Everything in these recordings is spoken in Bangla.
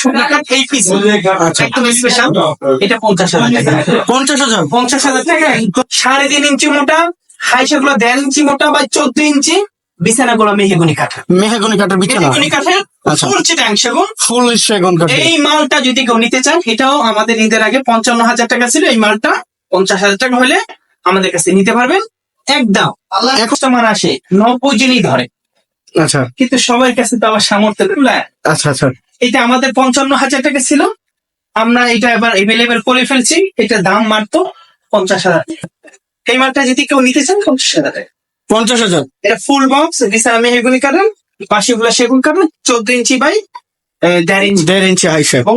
শুকনো কাঠ এই পিস। একদম স্পেশাল এটা পঞ্চাশ হাজার টাকা। পঞ্চাশ হাজার? পঞ্চাশ হাজার টাকা। সাড়ে তিন ইঞ্চি মোটা হাইসা গুলো দেড় ইঞ্চি মোটা বা চোদ্দ ইঞ্চি। বিছানা গুলো মেহেগুনি কাঠের। মেহাগনি কাঠের বিছানা। মেহেগুনি কাঠের আচ্ছা। ফুল চিটাং সেগুন। ফুল সেগুন এই মালটা যদি কেউ নিতে চান এটাও আমাদের ঈদের আগে পঞ্চান্ন হাজার টাকা ছিল। এই মালটা পঞ্চাশ হাজার টাকা হলে আমাদের কাছে নিতে পারবেন। একদম। এক কাস্টমার আসে নব্বই জনই ধরে। আচ্ছা। কিন্তু সবার কাছে তো আবার সামর্থ্য। আচ্ছা আচ্ছা। এটা আমাদের পঞ্চান্ন হাজার টাকা ছিল। আমরা এটা এবার এভেলেবেল করে ফেলছি। এটা দাম মাত্র পঞ্চাশ হাজার এই মালটা যদি কেউ নিতে চান পঞ্চাশ হাজার পঞ্চাশ হাজার? এটা ফুল বক্স বিছানা মেহগুনি কাটেন পাশেগুলো সেগুন কাটেন চোদ্দ ইঞ্চি বাই দেড় ইঞ্চি। দেড় ইঞ্চি হাইসা এবং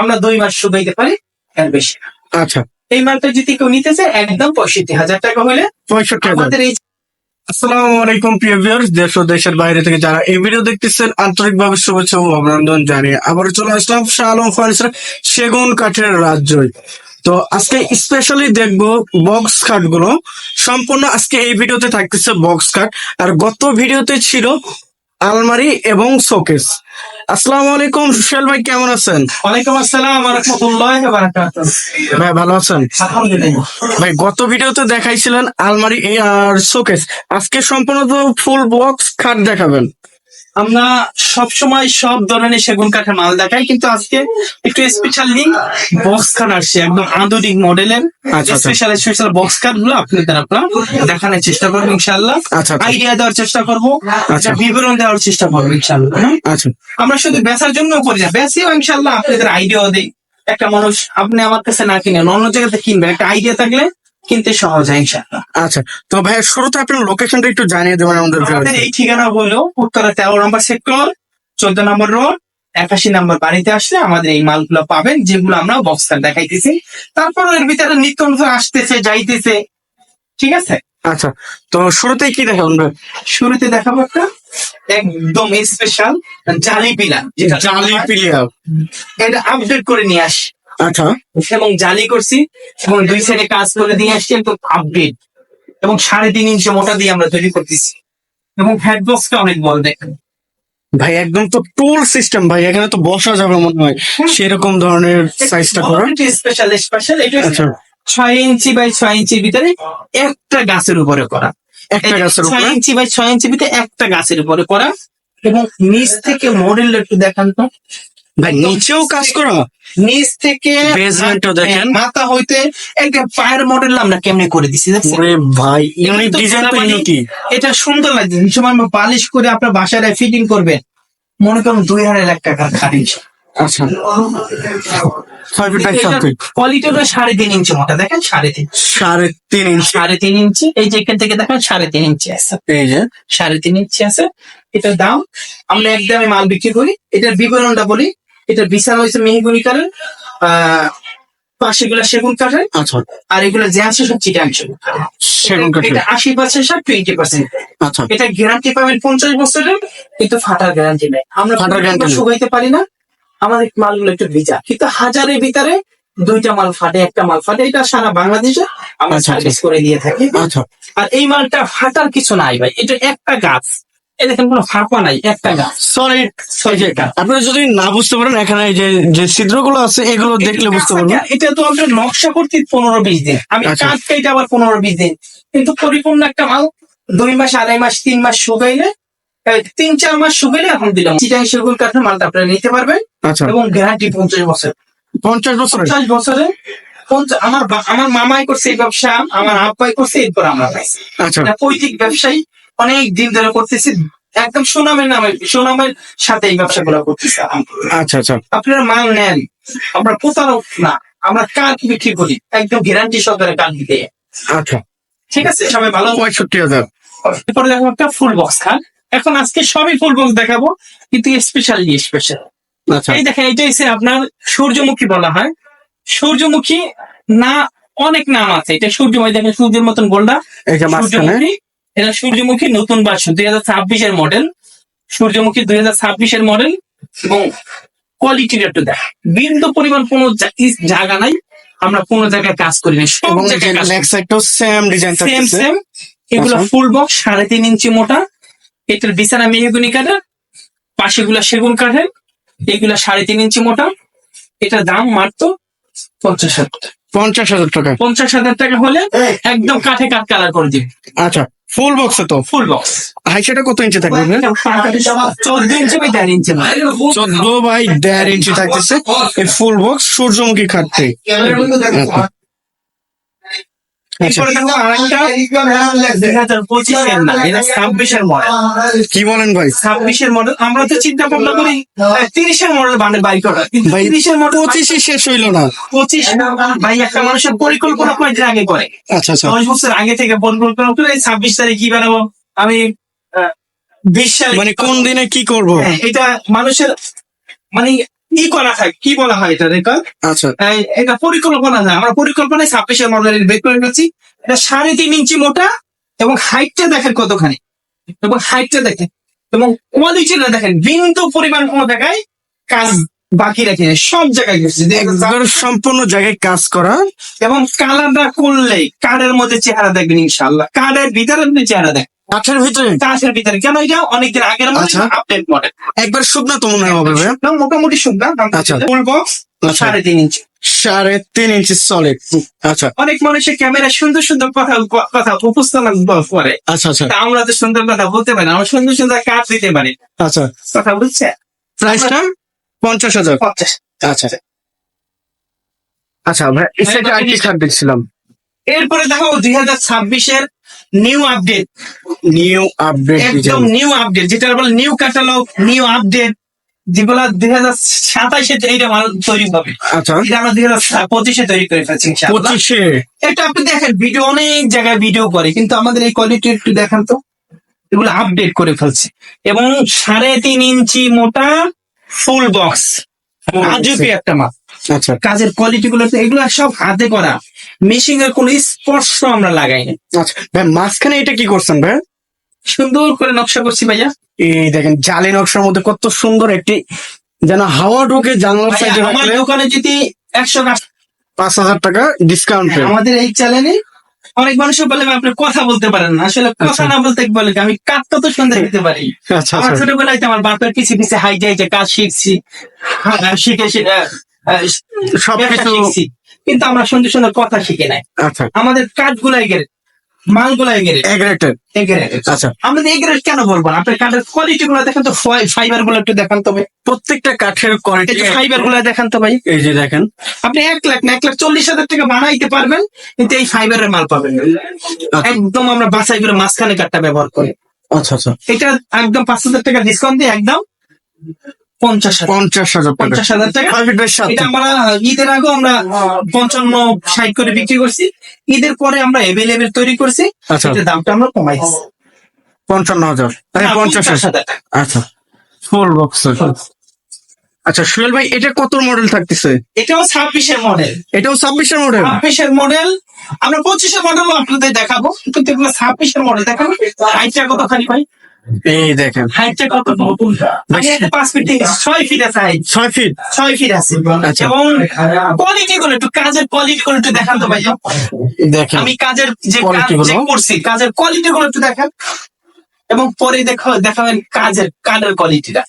আমরা দুই মাস শুকাইতে পারি এর বেশি। আচ্ছা। এই মালটা যদি কেউ নিতে চায় একদম পঁয়ষট্টি হাজার টাকা হলে পঁয়ষট্টি আমাদের এই আসসালামু আলাইকুম, প্রিয় ভিউয়ার্স দেশ ও দেশের বাইরে থেকে যারা এই ভিডিও দেখতেছেন, আন্তরিকভাবে শুভেচ্ছা ও অভিনন্দন জানিয়ে আবার চলে আসলাম শাহ আলম সেগুন কাঠের রাজ্যই তো আজকে স্পেশালি দেখব বক্স কাঠগুলো। সম্পূর্ণ আজকে এই ভিডিওতে থাকতেছে বক্স কাঠ আর গত ভিডিওতে ছিল আলমারি এবং শোকেস। আসসালামু আলাইকুম সুশাল ভাই কেমন আছেন? ওয়ালাইকুম আসসালাম রহমতুল্লাহ ভাই ভালো আছেন? আলহামদুলিল্লাহ। ভাই গত ভিডিওতে দেখাইছিলেন আলমারি আর শোকেস। আজকে সম্পূর্ণ ফুল বক্স খাট দেখাবেন। আমরা সব সময় সব ধরনের সেগুন কাঠের মাল দেখাই কিন্তু আজকে একটু স্পেশালি বক্স কাঠ আসছে একদম আধুনিক মডেলের আচ্ছা, আচ্ছা। স্পেশাল স্পেশাল বক্স কাঠগুলো আপনাদের আপনারা দেখানোর চেষ্টা করব ইনশাল্লাহ আচ্ছা, আচ্ছা। আইডিয়া দেওয়ার চেষ্টা করব আচ্ছা। বিবরণ দেওয়ার চেষ্টা করব ইনশাল্লাহ হ্যাঁ? আচ্ছা আমরা শুধু বেচার জন্য করি না বেশিও ইনশাল্লাহ আপনাদের আইডিয়া দিই একটা মানুষ আপনি আমার কাছে না কিনেন অন্য জায়গাতে কিনবেন একটা আইডিয়া থাকলে কিনতে সহজ হয় ইনশাল্লাহ আচ্ছা তো ভাই শুরুতে আপনার লোকেশনটা একটু জানিয়ে দেবেন আমাদের আমাদের এই ঠিকানা হলো উত্তরা তেরো নম্বর সেক্টর চোদ্দ নম্বর রোড একাশি নম্বর বাড়িতে আসলে আমাদের এই মালগুলো পাবেন যেগুলো আমরা বক্সার দেখাইতেছি। তারপর এর ভিতরে নিত্য নতুন আসতেছে যাইতেছে। ঠিক আছে? আচ্ছা তো শুরুতে কি দেখাবেন ভাই? শুরুতে দেখাবো একটা একদম স্পেশাল জালি পিলা যেটা জালি পিলিয়া এটা আপডেট করে নিয়ে আসি। আচ্ছা। এবং জালি করছি এবং দুই সাইডে কাজ করে দিয়ে আসছি একদম আপডেট এবং সাড়ে তিন ইঞ্চি মোটা দিয়ে আমরা তৈরি করতেছি। এবং হেড বক্সটা অনেক বড় দেখেন। ভাই একদম তো টুল সিস্টেম ভাই এখানে তো বসা যাবে মনে হয়। সেরকম ধরনের সাইজটা করা স্পেশাল স্পেশাল এটা আচ্ছা। ছয় ইঞ্চি বাই ছয় ইঞ্চির ভিতরে একটা গাছের উপরে করা। একটা গাছের ছয় ইঞ্চি বাই ছয় ইঞ্চির ভিতরে একটা গাছের উপরে করা। এবং নিচ থেকে মডেল একটু দেখান তো। ভাই নিচেও কাজ করা। নিচ থেকে Basementও দেখেন। হ্যাঁ, মাথা হইতে একটা পায়ের মডেল আমরা কেমনে করে দিছি? ওরে ভাই ইউনিক ডিজাইন তো এটা সুন্দর লাগছে। সময় পালিশ করে আপনার বাসায় ফিটিং করবেন মনে করুন দুই আড়াই লাখ টাকার খাটি আচ্ছা। কোয়ালিটিটা সাড়ে তিন ইঞ্চি মোটা দেখেন সাড়ে তিন সাড়ে তিন ইঞ্চি সাড়ে তিন ইঞ্চি এই যে এখান থেকে দেখেন সাড়ে তিন ইঞ্চি আছে। এই যে। সাড়ে তিন ইঞ্চি আছে। এটার দাম আমরা একদমে মাল বিক্রি করি। এটার বিবরণটা বলি এটার বিছানা হয়েছে মেহগুনি কাঠের পাশে গুলা সেগুন কাঠের আচ্ছা। আর এগুলো যে আছে সব চিটাং সেগুন কাঠের। এটা আশি পার্সেন্ট সব টোয়েন্টি পার্সেন্ট আচ্ছা। এটা গ্যারান্টি পাবেন পঞ্চাশ বছরের কিন্তু ফাটার গ্যারান্টি নেই। আমরা ফাটার গ্যারান্টি। শুকাইতে পারি না। আমাদের মালগুলো একটু ভিজা। কিন্তু হাজারের ভিতরে দুইটা মাল ফাটে একটা মাল ফাটে। এটা সারা বাংলাদেশে আমরা আচ্ছা, সার্ভিস করে দিয়ে থাকি। আচ্ছা। আর এই মালটা ফাটার কিছু নাই ভাই। এটা একটা গাছ। এই দেখেন কোনো ফাঁপা নাই একটা আপনারা যদি না বুঝতে পারেন এখানে এই যে যে ছিদ্রগুলো আছে এগুলো দেখলে বুঝতে পারবেন। এটা তো আমরা নকশা করতে পনেরো বিশ দিন। আমি আচ্ছা। কাজ কেটে আবার পনেরো বিশ দিন। কিন্তু পরিপূর্ণ একটা মাল দুই মাস আড়াই মাস তিন মাস শুকাইলে তিন চার মাস শুকাইলে এখন দিলাম। চিটাং সেগুন কাঠের মালটা আপনারা নিতে পারবেন আচ্ছা। এবং গ্যারান্টি পঞ্চাশ বছর পঞ্চাশ বছর পঞ্চাশ বছরে আমার আমার মামাই করছে এই ব্যবসা আমার আব্বাই করছে এরপর আমরা আচ্ছা। পৈতৃক ব্যবসায়ী অনেক দিন ধরে করতেছি একদম সুনামের নামে সুনামের সাথে এই ব্যবসাগুলো করতেছি আচ্ছা আচ্ছা। আপনারা মাল নেন আমরা প্রতারক না আমরা কাঠ বিক্রি করি একদম গ্যারান্টি সহকারে কাঠ দিতে। আচ্ছা। ঠিক আছে সবাই ভালো পঁয়ষট্টি হাজার। এরপরে দেখো একটা ফুল বক্স খান এখন আজকে সবই ফুল বক্স দেখাবো কিন্তু স্পেশাল স্পেশাল আচ্ছা। এই দেখেন এটা হচ্ছে আপনার সূর্যমুখী বলা হয়। সূর্যমুখী না অনেক নাম আছে এটা সূর্যমুখী দেখেন সূর্যের মতন গোল্ডা। সূর্যমুখী এটা সূর্যমুখী নতুন বাসন দুই হাজার ছাব্বিশের মডেল সূর্যমুখী দুই হাজার ছাব্বিশের মডেল এবং কোয়ালিটির একটু দেখ। বিন্দু পরিমাণ কোনো জায়গা নাই আমরা কোনো জায়গায় কাজ করি না সব জায়গায় সেম ডিজাইন সেম সেম এগুলো আচ্ছা। ফুল বক্স সাড়ে তিন ইঞ্চি মোটা। এটার বিছানা মেহগুনি কাঠের পাশেগুলা সেগুন কাঠের এগুলা সাড়ে তিন ইঞ্চি মোটা। এটা দাম মাত্র পঞ্চাশ হাজার টাকা। পঞ্চাশ হাজার টাকা। পঞ্চাশ হাজার টাকা হলে একদম কাঠে কাঠ কালার করে দিবে। আচ্ছা। ফুল বক্সে তো? ফুল বক্স হাইটটা সেটা কত ইঞ্চি থাকবে ভাই? চোদ্দ ইঞ্চি বাই দেড় ইঞ্চি। চোদ্দ বাই দেড় ইঞ্চি থাকতেছে। এই ফুল বক্স সূর্যমুখী খাটতে আচ্ছা এরপরে দেখো আরেকটা দুই হাজার পঁচিশের না এটা ছাব্বিশের মডেল কি বলেন ভাই? ছাব্বিশের মডেল আমরা তো চিন্তা ভাবনা করি তিরিশের মডেল বানে বাই করা। কিন্তু ভাই তিরিশের মডেল পঁচিশে শেষ হইল না। পঁচিশ ভাই একটা মানুষের পরিকল্পনা কয়েকদিন আগে করে। আচ্ছা আচ্ছা। দশ বছর আগে থেকে পরিকল্পনা করে ছাব্বিশ তারিখ কি বানাবো? আমি আহ, বিশ সালে মানে কোন দিনে কি করব? হ্যাঁ, এটা মানুষের মানে ই করা হয়? কি বলা হয় এটা রেকর্ড আচ্ছা। এটা পরিকল্পনা না আমরা পরিকল্পনায় ছাব্বিশের মডেলের বের করে ফেলছি। এটা সাড়ে তিন ইঞ্চি মোটা এবং হাইটটা দেখেন কতখানি। এবং হাইটটা দেখেন। এবং কোয়ালিটিটা দেখেন বিন্দু পরিমাণ কোনো জায়গায় কাজ বাকি রাখি। সব জায়গায় গেছে। সম্পূর্ণ জায়গায় কাজ করা। এবং কালারটা করলেই কার্ডের মধ্যে চেহারা দেখবেন ইনশাল্লাহ কার্ডের ভিতরে আপনি চেহারা দেখেন। কাঠের ভিতরে? কাঁচের ভিতরে। কেন এটা অনেকদিন আগের মডেল। আপডেট মডেল একবার শুকনা তো মনে হবে মোটামুটি শুনতাম আচ্ছা। ফুল বক্স আচ্ছা। সাড়ে তিন ইঞ্চি। সাড়ে তিন ইঞ্চি সলিড আচ্ছা। অনেক মানুষের ক্যামেরা সুন্দর সুন্দর কথা কথা উপস্থাপন করে আচ্ছা আচ্ছা। আমরা তো সুন্দর কথা বলতে পারি আমরা সুন্দর সুন্দর কাজ দিতে পারি। আচ্ছা। কথা বুঝছে প্রাইসটা? পঞ্চাশ হাজার। পঞ্চাশ। আচ্ছা। আচ্ছা ভাই সেটা আর কি দেখছিলাম। এরপরে দেখো দুই হাজার ছাব্বিশের নিউ আপডেট নিউ আপডেট একদম নিউ আপডেট যেটা বলে নিউ ক্যাটালগ নিউ আপডেট যেগুলা দুই হাজার সাতাইশে এইটা মাল তৈরি হবে। আচ্ছা। এটা আমরা দুই হাজার পঁচিশে তৈরি করে ফেলছি পঁচিশে? এটা আপনি দেখেন ভিডিও অনেক জায়গায় ভিডিও করে কিন্তু আমাদের এই কোয়ালিটি একটু দেখান তো। এগুলো আপডেট করে ফেলছে। এবং সাড়ে তিন ইঞ্চি মোটা ফুল বক্স আজকে একটা মাল আচ্ছা। কাজের কোয়ালিটি গুলো এগুলো সব হাতে করা। মেশিং এর কোনো স্পর্শ আমরা লাগাইনি আচ্ছা ভাই মাঝখানে এটা কি করছেন ভাই? সুন্দর করে নকশা করছি ভাইয়া। এই দেখেন জালি নকশার মধ্যে কত সুন্দর একটি যেন হাওয়া ঢোকে জানলার সাইডে আমার দোকানে যদি একশো পাঁচ হাজার টাকা ডিসকাউন্ট আমাদের এই চ্যানেলে অনেক মানুষ বলে আপনি কথা বলতে পারেন না। আসলে কথা আচ্ছা। না বলতে বলে আমি কাজটা তো সুন্দর দিতে পারি। আচ্ছা আমার আচ্ছা ছোটবেলায় তো আমার বাপের পিছে পিছে হাই যাই যে কাজ শিখছি। হ্যাঁ, শিখে। সবকিছু কিন্তু আমরা সুন্দর সুন্দর কথা শিখে নাই। আচ্ছা। আমাদের কাজগুলাই গেলে মালগুলাই গেলে। এগ্রেটেড এগেরে আচ্ছা। কেন বলব আপনার কাঠের কোয়ালিটি গুলো দেখেন তো ফাইবারগুলো একটু দেখান তো ভাই। প্রত্যেকটা কাঠের কোয়ালিটি ফাইবারগুলো দেখান তো ভাই। এই যে দেখেন। আপনি এক লাখ না এক লাখ চল্লিশ হাজার টাকা বানাইতে পারবেন কিন্তু এই ফাইবারের মাল পাবেন। আচ্ছা। একদম আমরা বাছাই করে মাঝখানে কাঠটা ব্যবহার করি। আচ্ছা আচ্ছা। এটা একদম পাঁচ হাজার টাকা ডিসকাউন্ট দিয়ে একদম পঞ্চাশ পঞ্চাশ হাজার পঞ্চাশ হাজার টাকা। এটা আমরা ঈদের আগে আমরা পঞ্চান্ন ষাট করে বিক্রি করছি। ঈদের পরে আমরা এভেলেবেল তৈরি করছি। আচ্ছা। দামটা আমরা কমাইছি। পঞ্চান্ন হাজার। হ্যাঁ, পঞ্চাশ হাজার। আচ্ছা। ফুল বক্স আচ্ছা সুয়েল ভাই এটা কত মডেল থাকতেছে? এটাও ছাব্বিশের মডেল এটাও ছাব্বিশের মডেল ছাব্বিশের মডেল আমরা পঁচিশের মডেল আপনাদের দেখাবো। কিন্তু এগুলো ছাব্বিশের মডেল দেখাবো। হাইটটা কত খালি ভাই? এই দেখেন। হাইটটা কত আমি একটা পাঁচ ফিট থেকে ছয় ফিট আছে হাইট ছয় ফিট ছয় ফিট আছে। আচ্ছা। এবং কোয়ালিটি গুলো একটু কাজের কোয়ালিটি গুলো একটু দেখান তো ভাই দেখেন। আমি কাজের যে কাজ করছি কাজের কোয়ালিটি গুলো একটু দেখান। এবং পরে দেখো দেখাবেন কাজের কাজের কোয়ালিটিটা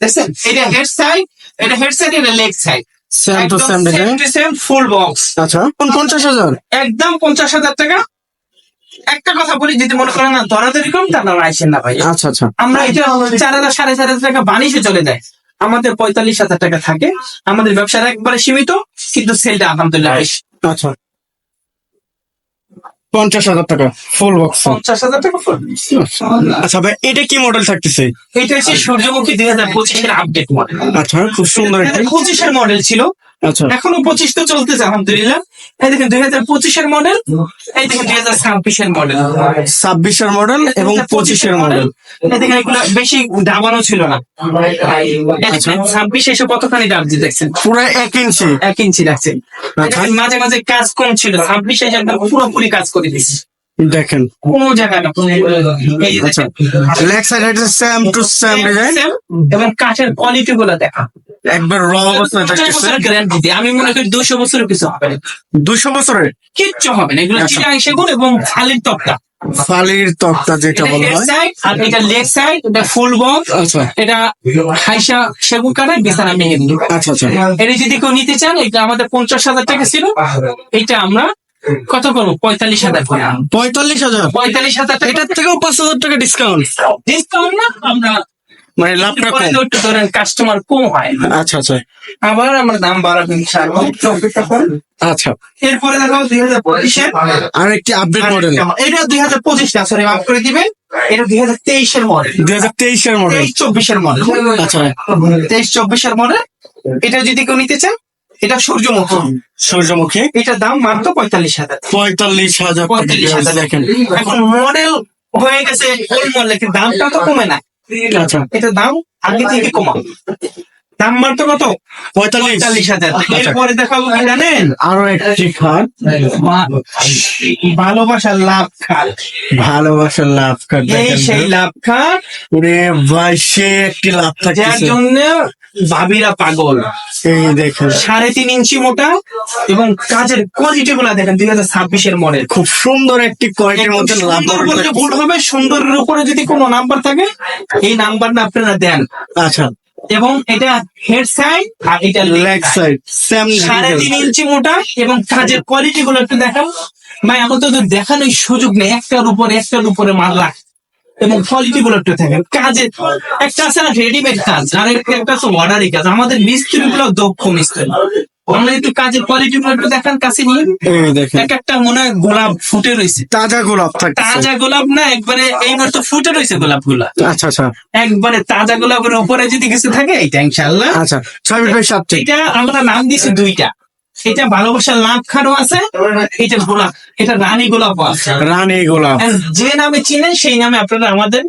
দেখছেন? এটা হেড সাইড এটা হেড সাইড এটা leg side same to same full box আচ্ছা। কোন পঞ্চাশ হাজার? একদম পঞ্চাশ হাজার টাকা। একটা কথা বলি যদি মনে করেন না দরাদরি কম তাহলে আইসেন না ভাই আচ্ছা আচ্ছা। আমরা এটা চার হাজার সাড়ে চার হাজার টাকা বানিয়ে চলে যায়। আমাদের পঁয়তাল্লিশ হাজার টাকা থাকে। আমাদের ব্যবসাটা একবারে সীমিত কিন্তু সেলটা আলহামদুলিল্লাহ বেশি। আচ্ছা। পঞ্চাশ হাজার টাকা ফুল বক্স পঞ্চাশ হাজার টাকা full। আচ্ছা ভাই এটা কি মডেল থাকতেছে? এটা হচ্ছে সূর্যমুখী দুই হাজার পঁচিশের আপডেট মডেল আচ্ছা খুব সুন্দর পঁচিশের মডেল ছিল। এখনও পঁচিশ তো চলতেছে আলহামদুলিল্লাহ। এই দেখেন দুই হাজার পঁচিশের মডেল এই দেখেন দুই হাজার ছাব্বিশের মডেল ছাব্বিশের মডেল এবং পঁচিশের মডেল এই দেখেন এগুলো বেশি দাবানো ছিল না। ছাব্বিশ এসে কতখানি দাম দিয়ে দেখছেন? পুরো এক ইঞ্চি। এক ইঞ্চি রাখছেন আচ্ছা। মাঝে মাঝে কাজ কম ছিল। ছাব্বিশ এসে একদম পুরোপুরি কাজ করে দিচ্ছি। দেখেন। কোনো। লেগ সাইড এটা same to same design Same এবং কাঠের কোয়ালিটি গুলো দেখা। একবার র অবস্থায় থাকতেছে গ্যারান্টি আমি মনে করি বছরের কিছু হবে না। বছরের? কিচ্ছু হবে না। এগুলো আচ্ছা। সেগুন এবং খালির তক্তা। ফালির তক্তা যেটা বলা হয়। আর এটা লেগ সাইড এটা ফুল বক্স আচ্ছা। এটা হাইসা সেগুন কাঠের বিছানা মেহেদি আচ্ছা আচ্ছা। এটা যদি কেউ নিতে চান এটা আমাদের পঞ্চাশ হাজার টাকা ছিল। এটা আমরা কত করব? পঁয়তাল্লিশ হাজার পঁয়তাল্লিশ হাজার? পঁয়তাল্লিশ হাজার এটার থেকেও পাঁচ হাজার টাকা ডিসকাউন্ট ডিসকাউন্ট না আমরা মানে লাভটা কম ধরেন কাস্টমার কম হয় আচ্ছা আচ্ছা। আবার আমরা দাম বাড়াবো ইনশাআল্লাহ। আচ্ছা। এরপরে দেখো দুই হাজার পঁচিশের আর একটি আপডেট মডেল এটা দুই হাজার পঁচিশ না সরি মাফ করে দিবেন এটা দুই হাজার তেইশের মডেল দুই হাজার তেইশের মডেল তেইশ চব্বিশের মডেল আচ্ছা। তেইশ চব্বিশের মডেল এটা যদি কেউ নিতে চান এটা সূর্যমুখী। সূর্যমুখী। এটার দাম মাত্র পঁয়তাল্লিশ হাজার। পঁয়তাল্লিশ হাজার পঁয়তাল্লিশ হাজার। দেখেন। এখন মডেল হয়ে গেছে ওই মডেল দামটা তো কমে না। আচ্ছা এটা দাম আগে থেকে কমা। দাম মাত্র কত? পঁয়তাল্লিশ। হাজার। আচ্ছা। এরপরে দেখাবো কি জানেন? আরও একটি খাট। ভালোবাসার লাভ খাট। ভালোবাসার লাভ কার্ড এই সেই লাভ খাট। ওরে ভাই সে একটি লাভ যার থাকতেছে। জন্য ভাবিরা পাগল। এই দেখেন। সাড়ে তিন ইঞ্চি মোটা এবং কাজের কোয়ালিটি গুলা দেখেন দুই হাজার ছাব্বিশের মডেল। খুব সুন্দর একটি কোয়ালিটির মধ্যে লাভ বললে ভুল হবে সুন্দরের উপরে যদি কোনো নাম্বার থাকে এই নাম্বার না আপনারা দেন। আচ্ছা। এবং এটা হেড সাইড আর এটা লেগ সাইড সেম সাড়ে তিন ইঞ্চি মোটা এবং কাজের কোয়ালিটি গুলো একটু দেখান ভাই আমার তো দেখানোর সুযোগ নেই একটার উপরে একটার উপরে মারলা এবং কোয়ালিটি একটু দেখেন। কাজের একটা আছে না রেডিমেড কাজ আর একটা আছে অর্ডারি কাজ। আমাদের মিস্ত্রি গুলো দক্ষ মিস্ত্রি। আমরা একটু কাজের কোয়ালিটি গুলো একটু দেখান কাছে নিয়ে এই এক একটা মনে হয় গোলাপ ফুটে রয়েছে। তাজা গোলাপ থাকতেছে তাজা গোলাপ না একবারে এইবার তো ফুটে রয়েছে গোলাপগুলা আচ্ছা আচ্ছা। একবারে তাজা গোলাপের উপরে যদি কিছু থাকে এইটা ইনশাল্লাহ আচ্ছা ছবি ভাই সাতটি এটা আমরা নাম দিয়েছি দুইটা। এটা ভালোবাসার লাভ খানো আছে এটা গোলাপ এটা রানী গোলাপ আছে। রানী গোলাপ। যে নামে চিনেন সেই নামে আপনারা আমাদের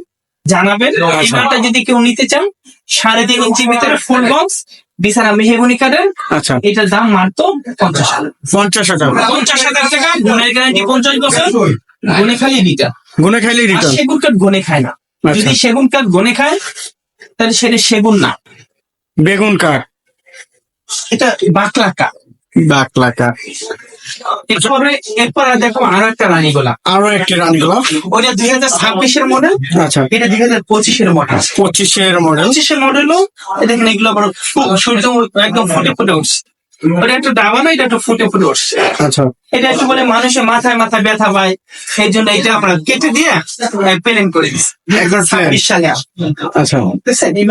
জানাবেন। এবারটা যদি কেউ নিতে চান সাড়ে তিন ইঞ্চির ভিতরে ফুল বক্স বিছানা মেহেগুনি কাঠের। আচ্ছা। এটার দাম মাত্র পঞ্চাশ হাজার। পঞ্চাশ হাজার। পঞ্চাশ হাজার টাকা গুণের গ্যারান্টি পঞ্চাশ বছর। গুনে খালি রিটার্ন গুনে খাইলে রিটার্ন সেগুন কাঠ গনে খায় না। আচ্ছা। যদি সেগুন কাঠ গনে খায় তাহলে সেটা সেগুন না। বেগুন কাঠ। এটা বাকলা কাঠ। বাকলা লাকা এরপরে এরপর দেখো আরও একটা রানী গোলা আরও একটা রানী গোলাপ ওটা দুই হাজার ছাব্বিশের মডেল আচ্ছা। এটা দুই হাজার পঁচিশের মডেল। পঁচিশের মডেল। পঁচিশের মডেলও দেখেন এগুলো আবার সূর্য একদম ফুটে ফুটে উঠছে। ওটা একটু দাবানো এটা একটু ফুটে ফুটে উঠছে। আচ্ছা। এটা একটু বলে মানুষের মাথায় মাথায় ব্যথা পায় সেই জন্য এটা আপনার কেটে দিয়ে প্লেন করে দিচ্ছে সালে আচ্ছা। এই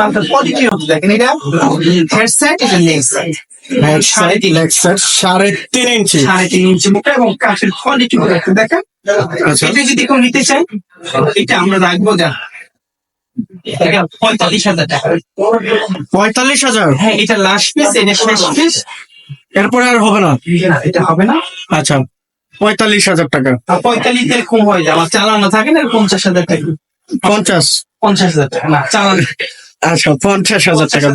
দেখেন এটা। হেড সাইড এটা লেগ সাইড সাড়ে তিন সাড়ে তিন ইঞ্চি সাড়ে তিন ইঞ্চি মোটা এবং কাঠের কোয়ালিটি দেখেন। আচ্ছা। এটা যদি কেউ নিতে চান এটা আমরা রাখব যা। পঁয়তাল্লিশ হাজার টাকা। পঁয়তাল্লিশ হাজার? হ্যাঁ এটা লাস্ট পিস এটা শেষ পিস এরপরে আর হবে না? এটা হবে না। আচ্ছা পঁয়তাল্লিশ হাজার টাকা। পঁয়তাল্লিশ দিয়ে কম হয়ে যাবে আর চালানো থাকে না পঞ্চাশ হাজার টাকা। পঞ্চাশ? পঞ্চাশ হাজার টাকা না চালানো। আচ্ছা পঞ্চাশ হাজার টাকা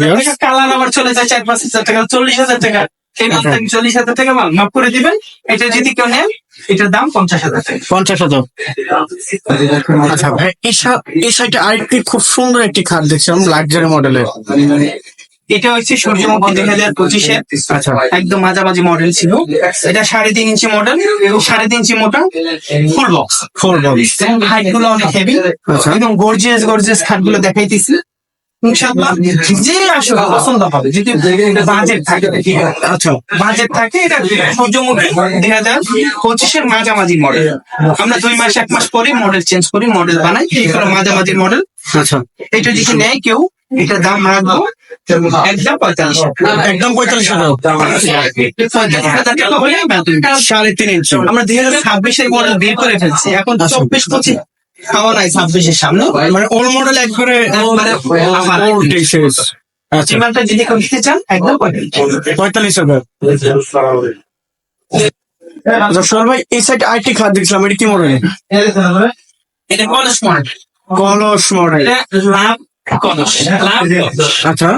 কালার আবার চলে যায় চার পাঁচ হাজার টাকা চল্লিশ হাজার টাকা। আচ্ছা। চল্লিশ হাজার টাকা মাল মাফ করে দিবেন এটা যদি কেউ নেন এটার দাম পঞ্চাশ হাজার টাকা। পঞ্চাশ হাজার। আচ্ছা ভাই এই সাইডে আরেকটি খুব সুন্দর একটি খাট দেখছিলাম লাক্সারি মডেলের এটা হচ্ছে সূর্যমুখী দুই হাজার পঁচিশে। আচ্ছা। একদম মাঝামাঝি মডেল ছিল। এটা সাড়ে তিন ইঞ্চি মডেল সাড়ে তিন ইঞ্চি মোটা ফুল বক্স ফুল বক্স হাইটগুলো অনেক হেভি একদম এবং গর্জিয়াস গর্জিয়াস খাটগুলো দেখাইতেছি। ইনশাআল্লাহ যে আসলে পছন্দ হবে। যদি বাজেট থাকে আচ্ছা। বাজেট থাকে এটা সূর্যমুখী দুই হাজার পঁচিশের মাঝামাঝি মডেল আমরা দুই মাস এক মাস পরে মডেল চেঞ্জ করি মডেল বানাই মাঝামাঝি মডেল আচ্ছা। এটা যদি নেয় কেউ এটা দাম রাখব। একদম পঁয়তাল্লিশ। একদম পঁয়তাল্লিশ হাজার। সাড়ে তিন ইঞ্চি। আমরা দুই হাজার ছাব্বিশের মডেল বের করে ফেলছি। এখন আচ্ছা। চব্বিশ পঁচিশ। খাওয়া নাই ছাব্বিশের সামনে। মানে ওল্ড মডেল একবারে আমার। আচ্ছা। ডিমান্ডটা যদি চান একদম পঁয়তাল্লিশ। হাজার আচ্ছা সোহেল ভাই এই সাইড আরেকটি খাট দেখছিলাম এটা কি মডেল এটা কলস মডেল কলস মডেল লাভ কলস। লাভ আচ্ছা।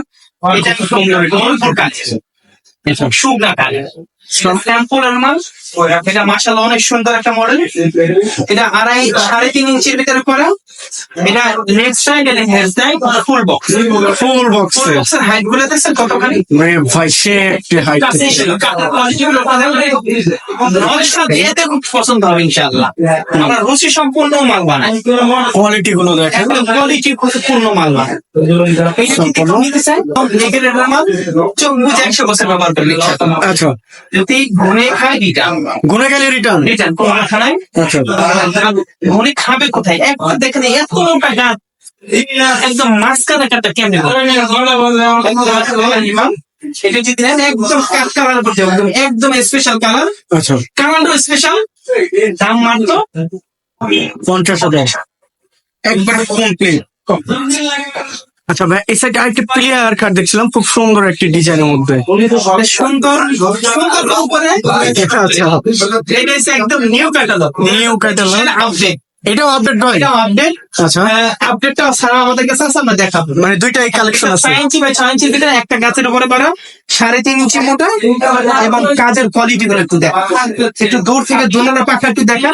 এটা সুন্দর গোলপুর কাজ শুকনা কাজ এটা মাসাল্লাহ অনেক সুন্দর একটা মডেল এটা আড়াই সাড়ে তিন ইঞ্চির ভিতরে করা। এটা লেফট সাইড এবং head side full box full বক্সে বক্সের হাইটগুলো দেখছেন কতখানি? মানে ভাই সে একটি হাইট এতে খুব পছন্দ হবে ইনশাআল্লাহ। আমরা রুচি সম্পূর্ণ মাল বানাই। কোয়ালিটি গুলো দেখেন। কোয়ালিটি পূর্ণ মাল বানাই। একশো বছর ব্যবহার করবে আচ্ছা। যদি ঘুরে খায় রিটার্ন গুনে গেলে রিটার্ন রিটার্ন কোনো কথা নাই? আচ্ছা। ঘুরে খাবে কোথায়? একবার দেখেন এত মোটা গাছ। একদম মাঝখানে কাটা কেমনে এটা যদি নেন একদম কাঠ কালার করতে একদম একদম স্পেশাল কালার আচ্ছা। স্পেশাল দাম মাত্র পঞ্চাশ হাজার। একবার কমপ্লিট আচ্ছা ভাই এই সাইডে আরেকটি প্লেয়ার কার্ড দেখছিলাম খুব সুন্দর একটি ডিজাইনের মধ্যে। সুন্দর সুন্দর উপরে এটা হচ্ছে একদম new catalogue new catalogue update এটাও আপডেট হয় এটা আপডেট আচ্ছা। আপডেটটা সারা আমাদের কাছে আছে আমরা দেখাবো। মানে দুইটাই কালেকশন আছে। ছয় ইঞ্চি বাই ছয় ইঞ্চির ভিতরে একটা গাছের উপরে করা সাড়ে তিন ইঞ্চি মোটা এবং কাজের কোয়ালিটি গুলো একটু দেখা। একটু দূর থেকে দুলার পাখা একটু দেখা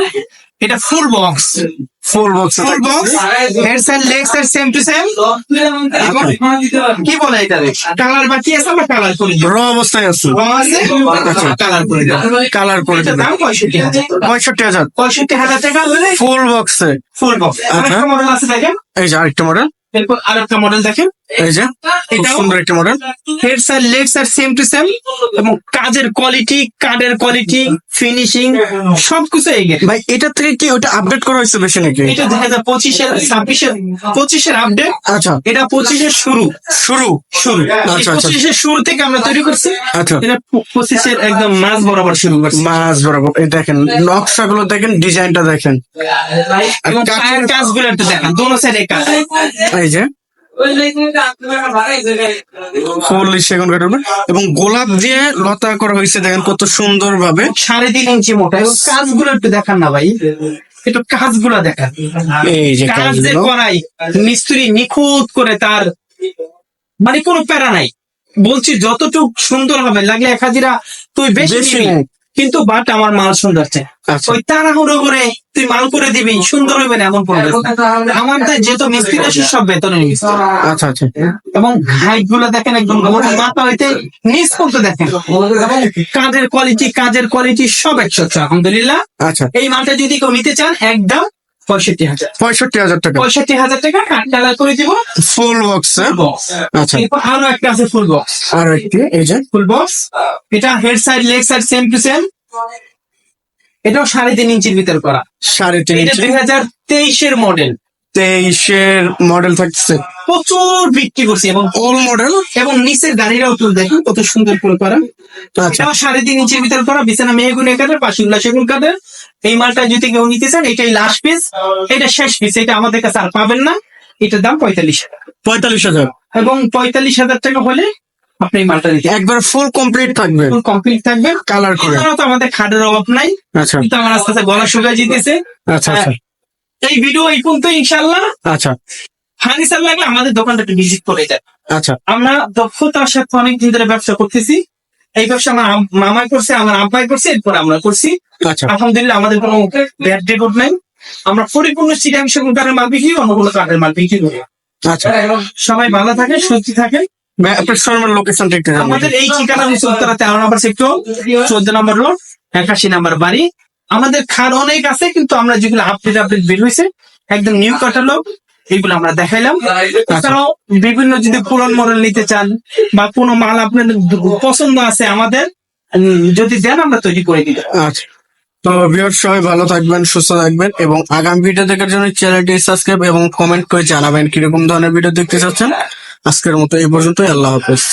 এটা full box full box full box head side leg side same to same কি বলে এটা কালার বাকি আছে আমরা কালার করে দিব। র অবস্থায় আছে। কালার করে দিব। কালার করে দেবে। দাম পঁয়ষট্টি হাজার। পঁয়ষট্টি হাজার। পঁয়ষট্টি হাজার টাকা হলে ফুল বক্সে ফুল বক্স আরেকটা মডেল আছে দেখেন। এই যে আরেকটা মডেল এরপর আরেকটা মডেল দেখেন। এই যে খুব সুন্দর একটি model head side leg side same to same এবং কাজের কোয়ালিটি কার্ডের কোয়ালিটি ফিনিশিং সবকিছু এই গেছে ভাই এটা থেকে কি ওটা আপডেট করা হয়েছে বেশি নাকি? এটা দুই হাজার পঁচিশের ছাব্বিশের পঁচিশের আপডেট আচ্ছা। এটা পঁচিশের শুরু শুরু শুরু। আচ্ছা, আচ্ছা। পঁচিশের শুরু থেকে আমরা তৈরি করছি। আচ্ছা। এটা পঁচিশের একদম মাঝ বরাবর শুরু করছি। মাছ বরাবর এই দেখেন নকশাগুলো দেখেন ডিজাইনটা দেখেন। কাজগুলো একটু দেখান দোনো সাইডে কাজ। এই যে। সেগুন কাঠের উপর। এবং গোলাপ দিয়ে লতা করা হয়েছে দেখেন কত সুন্দর ভাবে সাড়ে তিন ইঞ্চি মোটা। এবং কাজগুলো একটু দেখান না ভাই। একটু কাজগুলো দেখান। এই যে কাজ যে করাই মিস্ত্রি নিখুঁত করে তার মানে কোনো প্যারা নাই। বলছি যতটুক সুন্দর হবে লাগলে এক হাজিরা তুই বেশি। কিন্তু বাট আমার মাল সুন্দর চাই। আচ্ছা। ওই তাড়াহুড়ো করে তুই মাল করে দিবি সুন্দর হইবে না এমন পড়বে আমার তাই যেহেতু মিস্ত্রি আছে সব বেতনে আচ্ছা আচ্ছা। এবং হাইটগুলো দেখেন একদম মাথা হইতে নিচ পর্যন্ত দেখেন। এবং কাজের কোয়ালিটি কাজের কোয়ালিটি সব একশো আলহামদুলিল্লাহ। আচ্ছা। এই মালটা যদি কেউ নিতে চান একদম পঁয়ষট্টি হাজার। পঁয়ষট্টি হাজার টাকা। পঁয়ষট্টি হাজার টাকা কালার করে দিব। ফুল বক্স বক্স আচ্ছা। এরপর আরও একটা আছে ফুল বক্স আর একটি এই যে। ফুল বক্স এটা head side leg side same to same এটাও সাড়ে তিন ইঞ্চির ভিতর করা। সাড়ে তিন ইঞ্চি। দুই হাজার তেইশের মডেল তেইশের মডেল থাকছে প্রচুর বিক্রি করছি এবং ওল মডেল এবং নিচের গাড়িটাও তুল দেখেন কত সুন্দর করে করা। আচ্ছা। সাড়ে তিন ইঞ্চির ভিতর করা বিছানা মেহগুন কাঠের পাশে উল্লাস সেগুন কাঠের এই মালটা যদি কেউ নিতে চান এটাই লাস্ট পিস এটা শেষ পিস এটা আমাদের কাছে আর পাবেন না। এটার দাম পঁয়তাল্লিশ হাজার। পঁয়তাল্লিশ হাজার। এবং পঁয়তাল্লিশ হাজার টাকা হলে আপনি মালটা নিতে একবার ফুল কমপ্লিট থাকবে। কমপ্লিট থাকবে। কালার করে। তো আমাদের খাটের অভাব নাই। আচ্ছা। কিন্তু আমার আস্তে আস্তে গলা শুকায় যেতেছে। আচ্ছা আচ্ছা। এই ভিডিও এই পর্যন্ত ইনশাল্লাহ আচ্ছা। ফার্নিচার লাগলে আমাদের দোকানটা একটু ভিজিট করে যায় আচ্ছা। আমরা দক্ষতার সাথে অনেক দিন ধরে ব্যবসা করতেছি। এই ব্যবসা আমার আম- মামাই করছে আমার আব্বাই করছে এরপর আমরা করছি। আচ্ছা। আলহামদুলিল্লাহ আমাদের কোনো ব্যাড রেকর্ড নাই। আমরা পরিপূর্ণ সেগুন কাঠের মাল বিক্রি অন্য কোনো কাঠের মাল বিক্রি করি আচ্ছা সবাই ভালো থাকে সুস্থ লোকেশনটা আমাদের এই ঠিকানা হচ্ছে উত্তরা তেরো নম্বর সেক্টর চোদ্দ নম্বর রোড একাশি নম্বর বাড়ি। আমাদের খাট অনেক আছে, কিন্তু আমরা যেগুলো আপডেট আপডেট বের হয়েছে, একদম নিউ ক্যাটালগ এইগুলো আমরা দেখাইলাম। এছাড়াও বিভিন্ন যদি পুরন মডেল নিতে চান বা কোনো মাল আপনাদের পছন্দ আছে আমাদের যদি দেন আমরা তৈরি করে দিতে আচ্ছা। তো ভিউয়ার সবাই ভালো থাকবেন, সুস্থ থাকবেন এবং আগামী ভিডিও দেখার জন্য চ্যানেলটি সাবস্ক্রাইব এবং কমেন্ট করে জানাবেন কীরকম ধরনের ভিডিও দেখতে চাচ্ছেন। আজকের মতো এই পর্যন্তই, আল্লাহ হাফেজ।